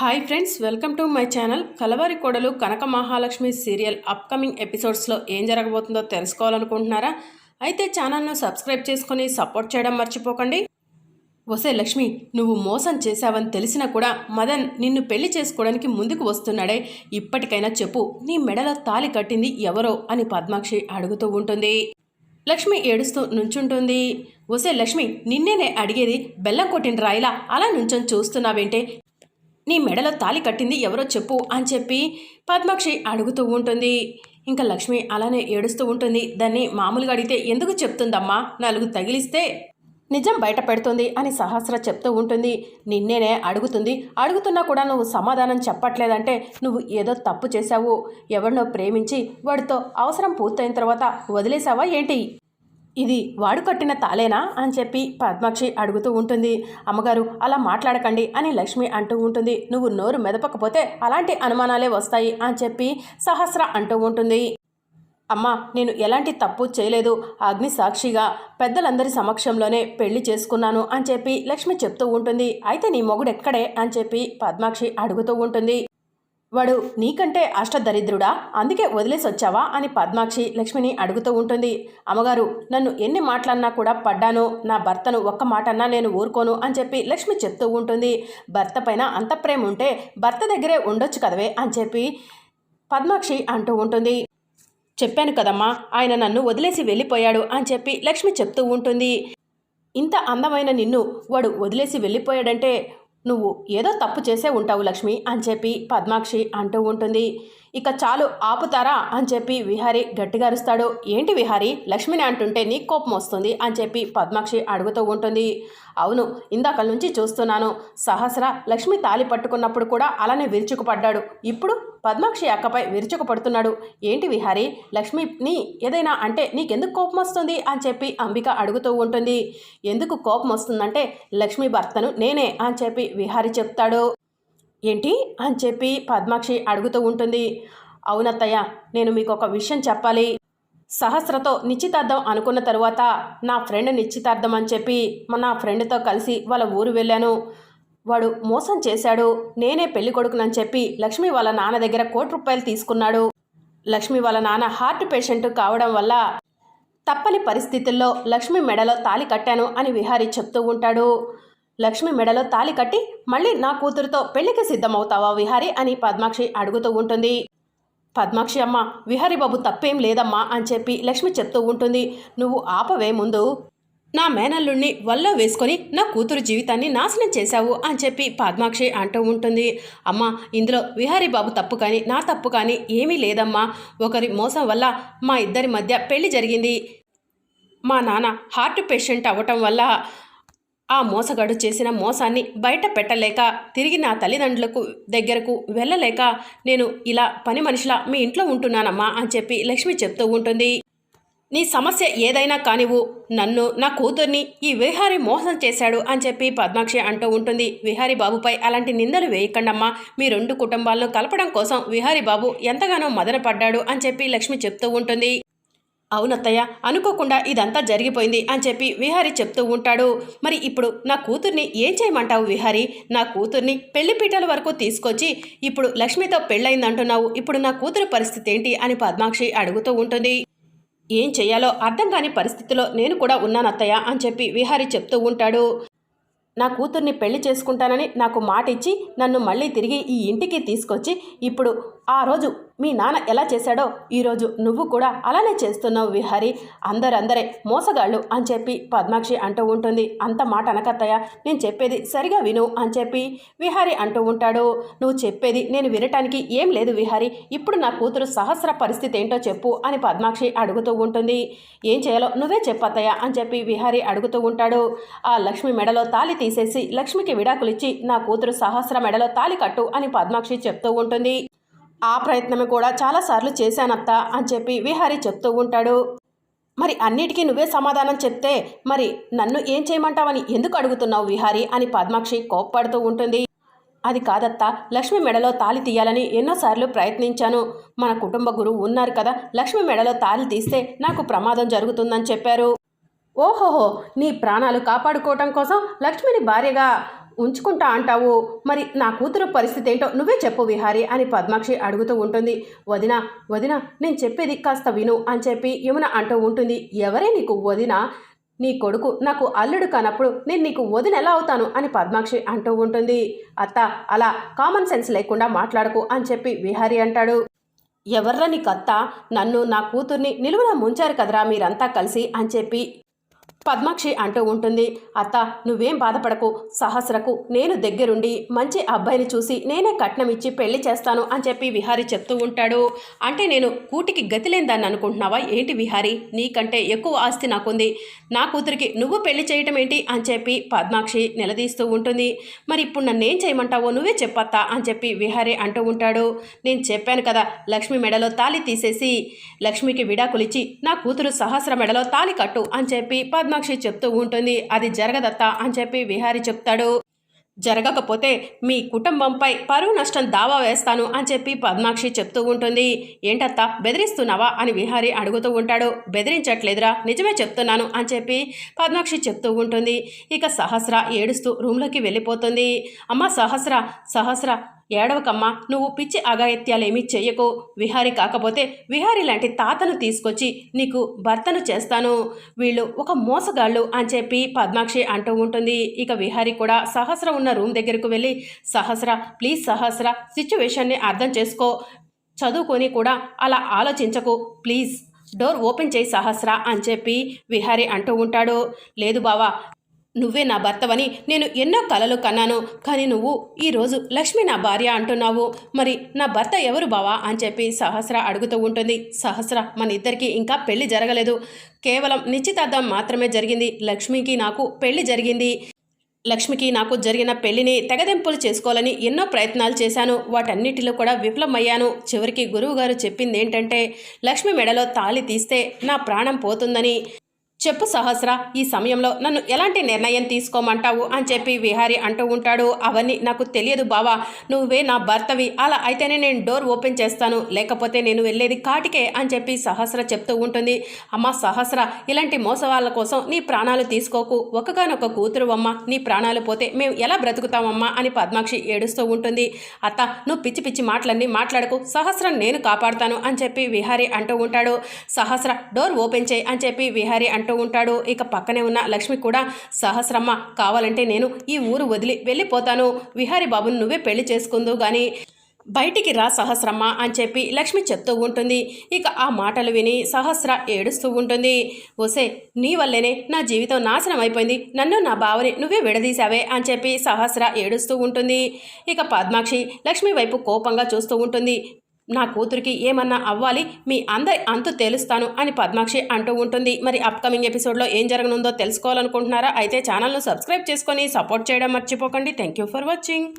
Hi friends welcome to my channel Kalavari Kodalu Kanaka Mahalakshmi serial upcoming ఎపిసోడ్స్లో ఏం జరగబోతుందో తెలుసుకోవాలనుకుంటున్నారా? అయితే ఛానల్ను సబ్స్క్రైబ్ చేసుకొని సపోర్ట్ చేయడం మర్చిపోకండి. వసే లక్ష్మి నువ్వు మోసం చేశావని తెలిసినా కూడా మదన్ నిన్ను పెళ్ళి చేసుకోవడానికి ముందుకు వస్తున్నాడే. ఇప్పటికైనా చెప్పు నీ మెడలో తాలి కట్టింది ఎవరో అని పద్మాక్షి అడుగుతూ ఉంటుంది. లక్ష్మి ఏడుస్తూ నుంచుంటుంది. వసే లక్ష్మి నిన్నేనే అడిగేది బెల్లం కొట్టిన రాయిలా అలా నుంచొని చూస్తున్నావేంటే? నీ మెడలో తాలి కట్టింది ఎవరో చెప్పు అని చెప్పి పద్మాక్షి అడుగుతూ ఉంటుంది. ఇంకా లక్ష్మి అలానే ఏడుస్తూ ఉంటుంది. దాన్ని మామూలుగా అడిగితే ఎందుకు చెప్తుందమ్మా? నలుగు తగిలిస్తే నిజం బయట పెడుతుంది అని సహస్ర చెప్తూ ఉంటుంది. నిన్నేనే అడుగుతుంది. అడుగుతున్నా కూడా నువ్వు సమాధానం చెప్పట్లేదంటే నువ్వు ఏదో తప్పు చేశావు. ఎవరినో ప్రేమించి వాడితో అవసరం పూర్తయిన తర్వాత వదిలేసావా ఏంటి? ఇది వాడు కట్టిన తాలేనా అని చెప్పి పద్మాక్షి అడుగుతూ ఉంటుంది. అమ్మగారు అలా మాట్లాడకండి అని లక్ష్మి అంటూ ఉంటుంది. నువ్వు నోరు మెదపకపోతే అలాంటి అనుమానాలే వస్తాయి అని చెప్పి సహస్ర అంటూ ఉంటుంది. అమ్మా నేను ఎలాంటి తప్పు చేయలేదు. అగ్ని సాక్షిగా పెద్దలందరి సమక్షంలోనే పెళ్ళి చేసుకున్నాను అని చెప్పి లక్ష్మి చెప్తూ ఉంటుంది. అయితే నీ మొగుడు ఎక్కడే? అని చెప్పి పద్మాక్షి అడుగుతూ ఉంటుంది. వాడు నీకంటే అష్టదరిద్రుడా? అందుకే వదిలేసి వచ్చావా అని పద్మాక్షి లక్ష్మిని అడుగుతూ ఉంటుంది. అమ్మగారు నన్ను ఎన్ని మాటలన్నా కూడా పడ్డాను. నా భర్తను ఒక్క మాట అన్నా నేను ఊరుకోను అని చెప్పి లక్ష్మి చెప్తూ ఉంటుంది. భర్త పైన అంత ప్రేమ ఉంటే భర్త దగ్గరే ఉండొచ్చు కదవే అని చెప్పి పద్మాక్షి అంటూ ఉంటుంది. చెప్పాను కదమ్మా ఆయన నన్ను వదిలేసి వెళ్ళిపోయాడు అని చెప్పి లక్ష్మి చెప్తూ ఉంటుంది. ఇంత అందమైన నిన్ను వాడు వదిలేసి వెళ్ళిపోయాడంటే నువ్వు ఏదో తప్పు చేసే ఉంటావు లక్ష్మి అని చెప్పి పద్మాక్షి అంటూ ఉంటుంది. ఇక చాలు ఆపుతారా అని చెప్పి విహారి గట్టిగా అరుస్తాడు. ఏంటి విహారి? లక్ష్మిని అంటుంటే నీకు కోపం వస్తుంది అని చెప్పి పద్మాక్షి అడుగుతూ ఉంటుంది. అవును ఇందాక నుంచి చూస్తున్నాను. సహస్ర లక్ష్మి తాలి పట్టుకున్నప్పుడు కూడా అలానే విరుచుకుపడ్డాడు. ఇప్పుడు పద్మాక్షి అక్కపై విరుచుకుపడుతున్నాడు. ఏంటి విహారి లక్ష్మిని ఏదైనా అంటే నీకెందుకు కోపం వస్తుంది? అని చెప్పి అంబిక అడుగుతూ ఉంటుంది. ఎందుకు కోపం వస్తుందంటే లక్ష్మి భర్తను నేనే అని చెప్పి విహారి చెప్తాడు. ఏంటి? అని చెప్పి పద్మాక్షి అడుగుతూ ఉంటుంది. అవునత్తయ్య నేను మీకు ఒక విషయం చెప్పాలి. సహస్రతో నిశ్చితార్థం అనుకున్న తరువాత నా ఫ్రెండ్ నిశ్చితార్థం అని చెప్పి నా ఫ్రెండ్తో కలిసి వాళ్ళ ఊరు వెళ్ళాను. వాడు మోసం చేశాడు నేనే పెళ్ళి కొడుకునని చెప్పి లక్ష్మి వాళ్ళ నాన్న దగ్గర కోటి రూపాయలు తీసుకున్నాడు. లక్ష్మి వాళ్ళ నాన్న హార్ట్ పేషెంట్ కావడం వల్ల తప్పని పరిస్థితుల్లో లక్ష్మి మెడలో తాలి కట్టాను అని విహారీ చెప్తూ ఉంటాడు. లక్ష్మి మెడలో తాలి కట్టి మళ్ళీ నా కూతురుతో పెళ్ళికి సిద్ధమవుతావా విహారీ అని పద్మాక్షి అడుగుతూ ఉంటుంది. పద్మాక్షి అమ్మ విహారీ బాబు తప్పేం లేదమ్మా అని చెప్పి లక్ష్మి చెప్తూ ఉంటుంది. నువ్వు ఆపవే ముందు. నా మేనల్లుణ్ణి వల్ల వేసుకొని నా కూతురు జీవితాన్ని నాశనం చేశావు అని చెప్పి పద్మాక్షి అంటూ ఉంటుంది. అమ్మ ఇందులో విహారీ బాబు తప్పు కానీ నా తప్పు కానీ ఏమీ లేదమ్మా. ఒకరి మోసం వల్ల మా ఇద్దరి మధ్య పెళ్ళి జరిగింది. మా నాన్న హార్ట్ పేషెంట్ అవ్వటం వల్ల ఆ మోసగాడు చేసిన మోసాన్ని బయట పెట్టలేక తిరిగి నా తల్లిదండ్రులకు దగ్గరకు వెళ్ళలేక నేను ఇలా పని మనిషిలా మీ ఇంట్లో ఉంటున్నానమ్మా అని చెప్పి లక్ష్మి చెప్తూ ఉంటుంది. నీ సమస్య ఏదైనా కానివ్వు నన్ను నా కూతుర్ని ఈ విహారీ మోసం చేశాడు అని చెప్పి పద్మాక్షి అంటూ ఉంటుంది. విహారీ బాబుపై అలాంటి నిందలు వేయకండమ్మా. మీ రెండు కుటుంబాలను కలపడం కోసం విహారీ బాబు ఎంతగానో మదనపడ్డాడు అని చెప్పి లక్ష్మి చెప్తూ ఉంటుంది. అవునత్తయ్య అనుకోకుండా ఇదంతా జరిగిపోయింది అని చెప్పి విహారీ చెప్తూ ఉంటాడు. మరి ఇప్పుడు నా కూతుర్ని ఏం చేయమంటావు విహారీ? నా కూతుర్ని పెళ్ళిపీటల వరకు తీసుకొచ్చి ఇప్పుడు లక్ష్మితో పెళ్ళయిందంటున్నావు. ఇప్పుడు నా కూతురు పరిస్థితి ఏంటి అని పద్మాక్షి అడుగుతూ ఉంటుంది. ఏం చెయ్యాలో అర్థం కాని పరిస్థితిలో నేను కూడా ఉన్నానత్తయ్య అని చెప్పి విహారి చెప్తూ ఉంటాడు. నా కూతుర్ని పెళ్ళి చేసుకుంటానని నాకు మాట ఇచ్చి నన్ను మళ్ళీ తిరిగి ఈ ఇంటికి తీసుకొచ్చి ఇప్పుడు ఆ రోజు మీ నాన్న ఎలా చేశాడో ఈరోజు నువ్వు కూడా అలానే చేస్తున్నావు విహారీ. అందరందరే మోసగాళ్ళు అని చెప్పి పద్మాక్షి అంటూ ఉంటుంది. అంత మాట అనకత్తయ్య నేను చెప్పేది సరిగా విను అని చెప్పి విహారీ అంటూ ఉంటాడు. నువ్వు చెప్పేది నేను వినటానికి ఏం లేదు విహారీ. ఇప్పుడు నా కూతురు సహస్ర పరిస్థితి ఏంటో చెప్పు అని పద్మాక్షి అడుగుతూ ఉంటుంది. ఏం చేయాలో నువ్వే చెప్పత్తయ్య అని చెప్పి విహారీ అడుగుతూ ఉంటాడు. ఆ లక్ష్మి మెడలో తాలి తీసేసి లక్ష్మికి విడాకులిచ్చి నా కూతురు సహస్ర మెడలో తాలి కట్టు అని పద్మాక్షి చెప్తూ ఉంటుంది. ఆ ప్రయత్నమే కూడా చాలాసార్లు చేశానత్త అని చెప్పి విహారీ చెప్తూ ఉంటాడు. మరి అన్నిటికీ నువ్వే సమాధానం చెప్తే మరి నన్ను ఏం చేయమంటావని ఎందుకు అడుగుతున్నావు విహారీ అని పద్మాక్షి కోప్పడుతూ ఉంటుంది. అది కాదత్తా లక్ష్మి మెడలో తాలి తీయాలని ఎన్నోసార్లు ప్రయత్నించాను. మన కుటుంబ గురువు ఉన్నారు కదా లక్ష్మి మెడలో తాలి తీస్తే నాకు ప్రమాదం జరుగుతుందని చెప్పారు. ఓహోహో నీ ప్రాణాలు కాపాడుకోవటం కోసం లక్ష్మిని భార్యగా ఉంచుకుంటా అంటావు? మరి నా కూతురు పరిస్థితి ఏంటో నువ్వే చెప్పు విహారి అని పద్మాక్షి అడుగుతూ ఉంటుంది. వదిన వదిన నేను చెప్పేది కాస్త విను అని చెప్పి యమున అంటూ ఉంటుంది. ఎవరే నీకు వదిన? నీ కొడుకు నాకు అల్లుడు కానప్పుడు నేను నీకు వదిన ఎలా అవుతాను అని పద్మాక్షి అంటూ ఉంటుంది. అత్త అలా కామన్ సెన్స్ లేకుండా మాట్లాడకు అని చెప్పి విహారి అంటాడు. ఎవర్రా నీకు అత్త నన్ను నా కూతుర్ని నిలువున ముంచారు కదరా మీరంతా కలిసి అని చెప్పి పద్మాక్షి అంటూ ఉంటుంది అత్త నువ్వేం బాధపడకు సహస్రకు నేను దగ్గరుండి మంచి అబ్బాయిని చూసి నేనే కట్నం ఇచ్చి పెళ్ళి చేస్తాను అని చెప్పి విహారి చెప్తూ ఉంటాడు. అంటే నేను కూటికి గతి లేదని అనుకుంటున్నావా? ఏంటి విహారి? నీకంటే ఎక్కువ ఆస్తి నాకుంది. నా కూతురికి నువ్వు పెళ్ళి చేయటం ఏంటి? అని చెప్పి పద్మాక్షి నిలదీస్తూ ఉంటుంది. మరి ఇప్పుడు నన్ను చేయమంటావో నువ్వే చెప్పత్తా అని చెప్పి విహారి అంటూ ఉంటాడు. నేను చెప్పాను కదా లక్ష్మి మెడలో తాళి తీసేసి లక్ష్మికి విడాకులిచ్చి నా కూతురు సహస్ర మెడలో తాలి కట్టు అని చెప్పి పద్మాక్షి చెప్తూ ఉంటుంది అది జరగదత్తా అని చెప్పి విహారి చెప్తాడు. జరగకపోతే మీ కుటుంబంపై పరువు నష్టం దావా వేస్తాను అని చెప్పి పద్మాక్షి చెప్తూ ఉంటుంది. ఏంటత్తా బెదిరిస్తున్నావా అని విహారి అడుగుతూ ఉంటాడు. బెదిరించట్లేదురా నిజమే చెప్తున్నాను అని చెప్పి పద్మాక్షి చెప్తూ ఉంటుంది. ఇక సహస్ర ఏడుస్తూ రూమ్లోకి వెళ్ళిపోతుంది. అమ్మ సహస్ర సహస్ర ఏడవకమ్మా నువ్వు పిచ్చి అగాయత్యాలేమీ చెయ్యకు. విహారి కాకపోతే విహారి లాంటి తాతను తీసుకొచ్చి నీకు భర్తను చేస్తాను. వీళ్ళు ఒక మోసగాళ్ళు అని చెప్పి పద్మాక్షి అంటూ ఉంటుంది. ఇక విహారి కూడా సహస్ర ఉన్న రూమ్ దగ్గరకు వెళ్ళి సహస్ర ప్లీజ్ సహస్ర సిచ్యువేషన్ని అర్థం చేసుకో. చదువుకొని కూడా అలా ఆలోచించకు ప్లీజ్. డోర్ ఓపెన్ చేయి సహస్ర అని చెప్పి విహారి అంటూ ఉంటాడు. లేదు బావా నువ్వే నా భర్తవని నేను ఎన్నో కలలు కన్నాను. కానీ నువ్వు ఈరోజు లక్ష్మి నా భార్య అంటున్నావు. మరి నా భర్త ఎవరు బావా అని చెప్పి సహస్ర అడుగుతూ ఉంటుంది. సహస్ర మన ఇద్దరికి ఇంకా పెళ్ళి జరగలేదు. కేవలం నిశ్చితార్థం మాత్రమే జరిగింది. లక్ష్మికి నాకు పెళ్ళి జరిగింది. లక్ష్మికి నాకు జరిగిన పెళ్ళిని తెగదెంపులు చేసుకోవాలని ఎన్నో ప్రయత్నాలు చేశాను. వాటన్నిటిలో కూడా విఫలమయ్యాను. చివరికి గురువుగారు చెప్పింది ఏంటంటే లక్ష్మి మెడలో తాళి తీస్తే నా ప్రాణం పోతుందని. చెప్పు సహస్ర ఈ సమయంలో నన్ను ఎలాంటి నిర్ణయం తీసుకోమంటావు అని చెప్పి విహారి అంటూ ఉంటాడు. అవన్నీ నాకు తెలియదు బావా. నువ్వే నా భర్తవి. అలా అయితేనే నేను డోర్ ఓపెన్ చేస్తాను. లేకపోతే నేను వెళ్ళేది కాటికే అని చెప్పి సహస్ర చెప్తూ ఉంటుంది. అమ్మ సహస్ర ఇలాంటి మోసవాళ్ళ కోసం నీ ప్రాణాలు తీసుకోకు. ఒకగానొక కూతురు అమ్మ నీ ప్రాణాలు పోతే మేము ఎలా బ్రతుకుతామమ్మా అని పద్మాక్షి ఏడుస్తూ ఉంటుంది. అత్త నువ్వు పిచ్చి పిచ్చి మాటలన్నీ మాట్లాడకు. సహస్రం నేను కాపాడుతాను అని చెప్పి విహారి అంటూ ఉంటాడు. సహస్ర డోర్ ఓపెన్ చేయి అని చెప్పి విహారి అంటూ ఉంటాడు. ఇక పక్కనే ఉన్న లక్ష్మి కూడా సహస్రమ్మ కావాలంటే నేను ఈ ఊరు వదిలి వెళ్ళిపోతాను. విహారి బాబును నువ్వే పెళ్ళి చేసుకుందు గాని బయటికి రా సహస్రమ్మ అని చెప్పి లక్ష్మి చెప్తూ ఉంటుంది. ఇక ఆ మాటలు విని సహస్ర ఏడుస్తూ ఉంటుంది. ఓసే నీ వల్లేనే నా జీవితం నాశనం అయిపోయింది. నన్ను నా బావని నువ్వే విడదీశావే అని చెప్పి సహస్ర ఏడుస్తూ ఉంటుంది. ఇక పద్మాక్షి లక్ష్మి వైపు కోపంగా చూస్తూ ఉంటుంది. నా కూతురికి ఏమన్నా అవ్వాలి మీ అందరి అంతు తెలుస్తాను అని పద్మాక్షి అంటూ ఉంటుంది. మరి అప్కమింగ్ ఎపిసోడ్లో ఏం జరగనుందో తెలుసుకోవాలనుకుంటున్నారా? అయితే ఛానల్ను సబ్స్క్రైబ్ చేసుకొని సపోర్ట్ చేయడం మర్చిపోకండి. Thank you for watching